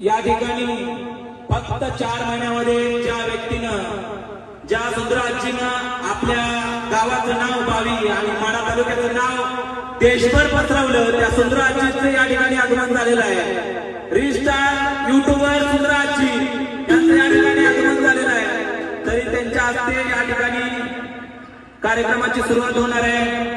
या ठिकाणी फक्त चार महिन्यामध्ये ज्या व्यक्तीनं ज्या सुंदराजीनं आपल्या गावाचं नाव बावी आणि माडा तालुक्याचं नाव देशभर पसरवलं त्या सुंदराजीचं या ठिकाणी आगमन झालेलं आहे. रिस्टार युट्यूबर सुंदराजी यांचं या ठिकाणी आगमन झालेलं आहे. तरी त्यांच्या हस्ते या ठिकाणी कार्यक्रमाची सुरुवात होणार आहे.